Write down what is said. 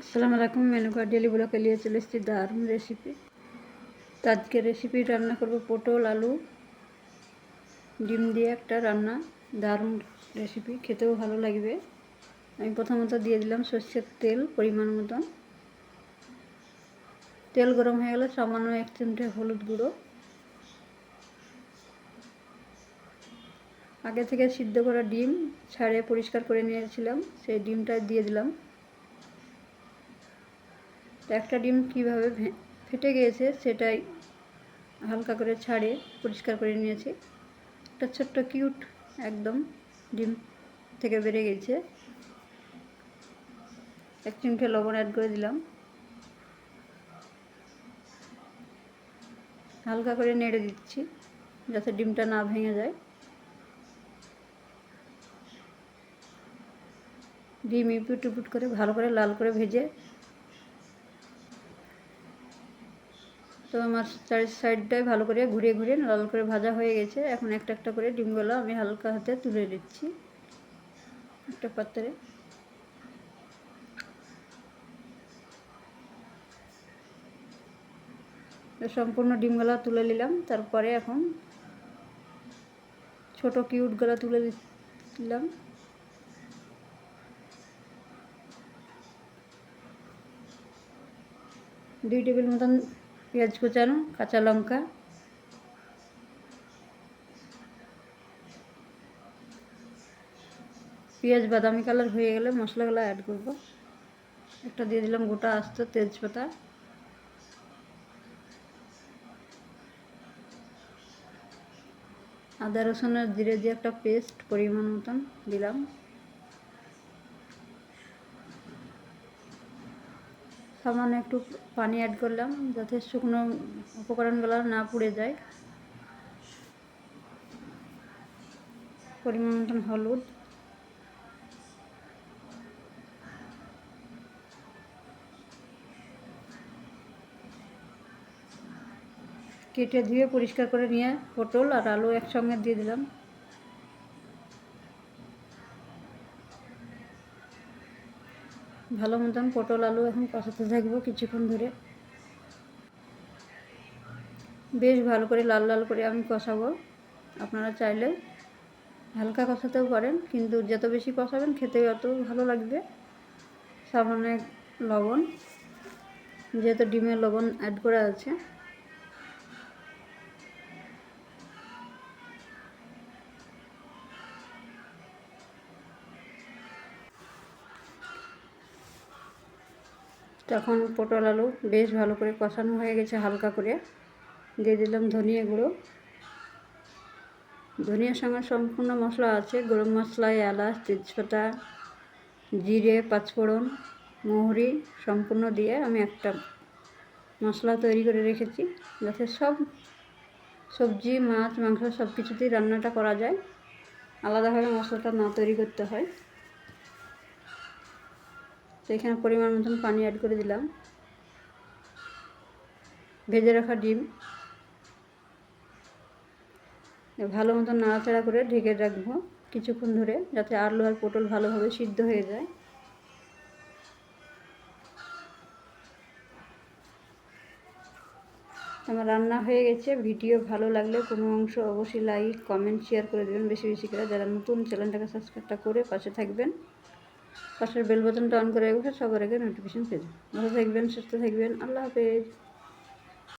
আসসালামু আলাইকুম মেনুকার ডেলি ব্লকে নিয়ে চলে এসেছি দারুণ রেসিপি আজকে রেসিপি রান্না করব পটল, আলু, ডিম দিয়ে একটা রান্না। দারুণ রেসিপি খেতেও ভালো লাগবে। আমি প্রথমত দিয়ে দিলাম সর্ষের তেল পরিমাণ মতন। তেল গরম হয়ে গেলে সামান্য এক চিমটে হলুদ গুঁড়ো। আগে থেকে সিদ্ধ করা ডিম ছাড়িয়ে পরিষ্কার করে নিয়েছিলাম, সেই ডিমটা দিয়ে দিলাম। তো একটা ডিম কীভাবে ফেটে গিয়েছে সেটাই হালকা করে ছাড়ে, পরিষ্কার করে নিয়েছি। একটা ছোট্ট কিউট একদম ডিম থেকে বেড়ে গেছে। এক চিমটে লবণ অ্যাড করে দিলাম। হালকা করে নেড়ে দিচ্ছি যাতে ডিমটা না ভেঙে যায়। ডিম ইপুট উপুট করে ভালো করে লাল করে ভেজে তো আমার চারি, সাইডটাই ভালো করে ঘুরিয়ে ঘুরিয়ে লাল করে ভাজা হয়ে গেছে। এখন একটা একটা করে ডিমগুলো আমি হালকা হাতে তুলে দিচ্ছি একটা পাত্রে। সম্পূর্ণ ডিমগুলো তুলে নিলাম। তারপরে এখন ছোট কিউটগুলো তুলে দিলাম দুই টেবিল মতন পেঁয়াজ কুচানো, কাঁচা লঙ্কা। পেঁয়াজ বাদামি কালার হয়ে গেলে মশলাগুলো অ্যাড করব। একটা দিয়ে দিলাম গোটা আস্ত তেজপাতা। আদা রসুনের জিরে দিয়ে একটা পেস্ট পরিমাণ মতন দিলাম। সামান্য একটু পানি অ্যাড করলাম যাতে শুকনো উপকরণগুলো না পুড়ে যায়। পরিমাণ হলুদ। কেটে ধুয়ে পরিষ্কার করে নিয়ে পটল আর আলু একসঙ্গে দিয়ে দিলাম। ভালো মতন পটল, আলু এখন কষাতে থাকব কিছুক্ষণ ধরে। বেশ ভালো করে লাল লাল করে আমি কষাবো। আপনারা চাইলে হালকা কষাতেও পারেন, কিন্তু যত বেশি কষাবেন খেতে অত ভালো লাগবে। সামান্য লবণ, যেহেতু ডিমের লবণ অ্যাড করা আছে। তখন পটল আলু বেশ ভালো করে কষানো হয়ে গেছে হালকা করে। দিয়ে দিলাম ধনিয়া গুঁড়ো। ধনিয়ার সঙ্গে সম্পূর্ণ মশলা আছে। গরম মশলা, এলাচ, তেজপাতা, জিরে, পাঁচফোড়ন মহুরি সম্পূর্ণ দিয়ে আমি একটা মশলা তৈরি করে রেখেছি যাতে সব সবজি, মাছ, মাংস সব কিছুতেই রান্নাটা করা যায়। আলাদাভাবে মশলাটা না তৈরি করতে হয়। তো এখানে পরিমাণ মতন পানি অ্যাড করে দিলাম। ভেজে রাখা ডিম। ভালো মতন নাড়াচাড়া করে ঢেকে রাখব কিছুক্ষণ ধরে, যাতে আলু আর পটল ভালোভাবে সিদ্ধ হয়ে যায়। আমার রান্না হয়ে গেছে। ভিডিও ভালো লাগলে কোনো অংশ অবশ্যই লাইক কমেন্ট শেয়ার করে দেবেন। বেশি বেশি করে যারা নতুন চ্যানেলটাকে সাবস্ক্রাইবটা করে পাশে থাকবেন। পাশের বেল বাটনটা অন করে রাখবেন সবার আগে নোটিফিকেশন পেয়ে ভালো থাকবেন, সুস্থ থাকবেন, আল্লাহ হাফেজ।